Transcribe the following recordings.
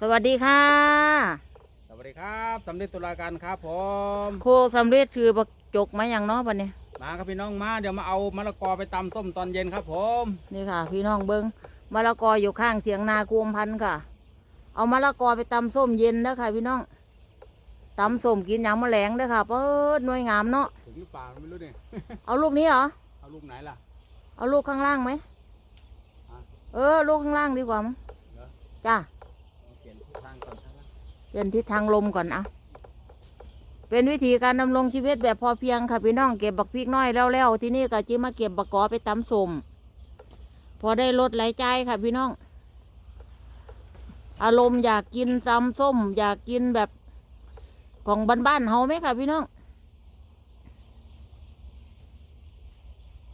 สวัสดีค่ะ สวัสดีครับสำเร็จตุลาการครับผมโคสำเร็จคือบักจกมาอย่างเนาะบัดนี้มาครับพี่น้องมาเดี๋ยวมาเอามะละกอไปตำส้มตอนเย็นครับผมนี่ค่ะ พี่น้องเบิงมะละกออยู่ข้างเถียงนากุมพันธุ์ค่ะ เอามะละกอไปตำส้มเย็นนะค่ะ พี่น้องตำส้มกินยามมะแรงเด้อค่ะเปิดหน่วยงามเนาะถึงหรือเปล่าไม่รู้เนี่ย เอาลูกนี้เหรอเอาลูกไหนล่ะ เอาลูกข้างล่างไหมฮะเออลูกข้างล่างดีกว่ามั้งเหรอจ้าเอา เปลี่ยนทิศทางลมก่อนเอาเป็นวิธีการดำรงชีวิตแบบพอเพียงค่ะพี่น้องเก็บบักพริกน้อยแล้วๆที่นี่ก็จิมาเก็บบักกอไปตำส้มพอได้ลดรายจ่ายค่ะพี่น้อง อารมณ์อยากกินตำส้ม อยากกินแบบของบ้านๆเฮาไหมค่ะพี่น้อง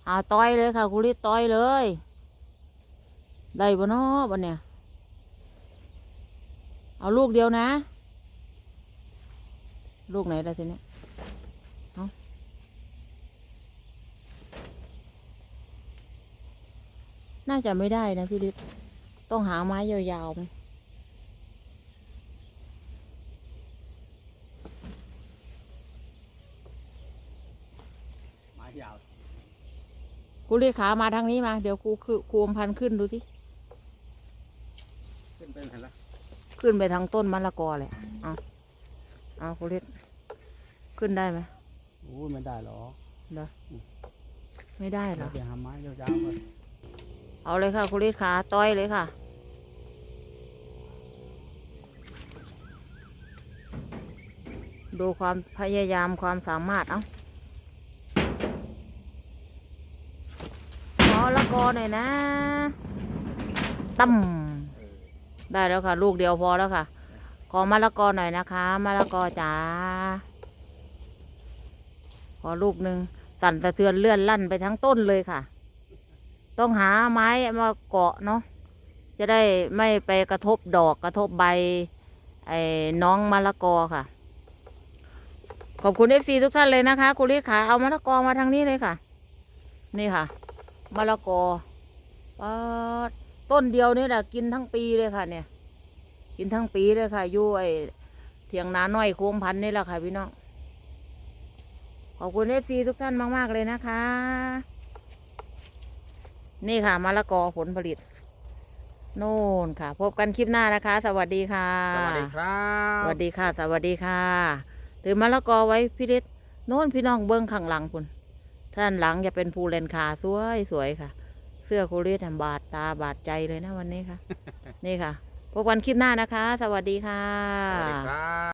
อาต้อยเลยค่ะคุริต้อยเลย ได้บ่เนาะบันเนี่ย เอาลูกเดียวนะ ลูกไหนล่ะทีนี้เอาน่าจะไม่ได้นะพี่ฤทธิ์ต้องหาไม้ยาวๆไหมไม้ยาวครูฤทธิ์ขามาทางนี้มา เดี๋ยวครูคือครูอมพันธุ์ขึ้นดูสิ ขึ้นไปไหนล่ะ ขึ้นไปทางต้นมะละกอเลยเอาเอาครูฤทธิ์ขึ้นได้ไหมโอ้ยไม่ได้หรอกเด้อไม่ได้เหรเดี๋ยอวไปหาไม้ยาวๆก่อนเอาเลยค่ะคุณฤทธิ์ขาต้อยเลยค่ะดูความพยายามความสามารถ เอาขอละกอหน่อยนะตั้มเออ ได้แล้วค่ะ ลูกเดียวพอแล้วค่ะ ขอมะละกอหน่อยนะคะมะละกอจ๋าขอลูกหนึ่งสั่นสะเทือนเลื่อนลั่นไปทั้งต้นเลยค่ะ ต้องหาไม้มาเกาะเนาะจะได้ไม่ไปกระทบดอกกระทบใบ ไอ้น้องมะละกอค่ะ ขอบคุณเอฟซีทุกท่านเลยนะคะคุณฤทธิ์ขาเอามะละกอมาทางนี้เลยค่ะ นี่ค่ะมะละกอป๊าด ต้นเดียวนี่แหละกินทั้งปีเลยค่ะ เนี่ย กินทั้งปีเลยค่ะอยู่ไอ้เถียงนาน้อยโค้งพันธุ์นี่แหละค่ะ พี่น้องขอบคุณเอฟซีทุกท่านมาก ๆ เลยนะคะ นี่ค่ะมะละกอผลผลิต โน่นค่ะ พบกันคลิปหน้านะคะ สวัสดีค่ะ สวัสดีครับ สวัสดีค่ะ สวัสดีค่ะถือมะละกอไว้พี่ฤทธิ์โน่นพี่น้องเบิ้งข้างหลังคุณท่านหลังจะเป็นภูเลนคาสวยสวยค่ะ เสื้อคุริทบาดตาบาดใจเลยนะวันนี้ค่ะ นี่ค่ะ พบกันคลิปหน้านะคะ สวัสดีค่ะ สวัสดีครับ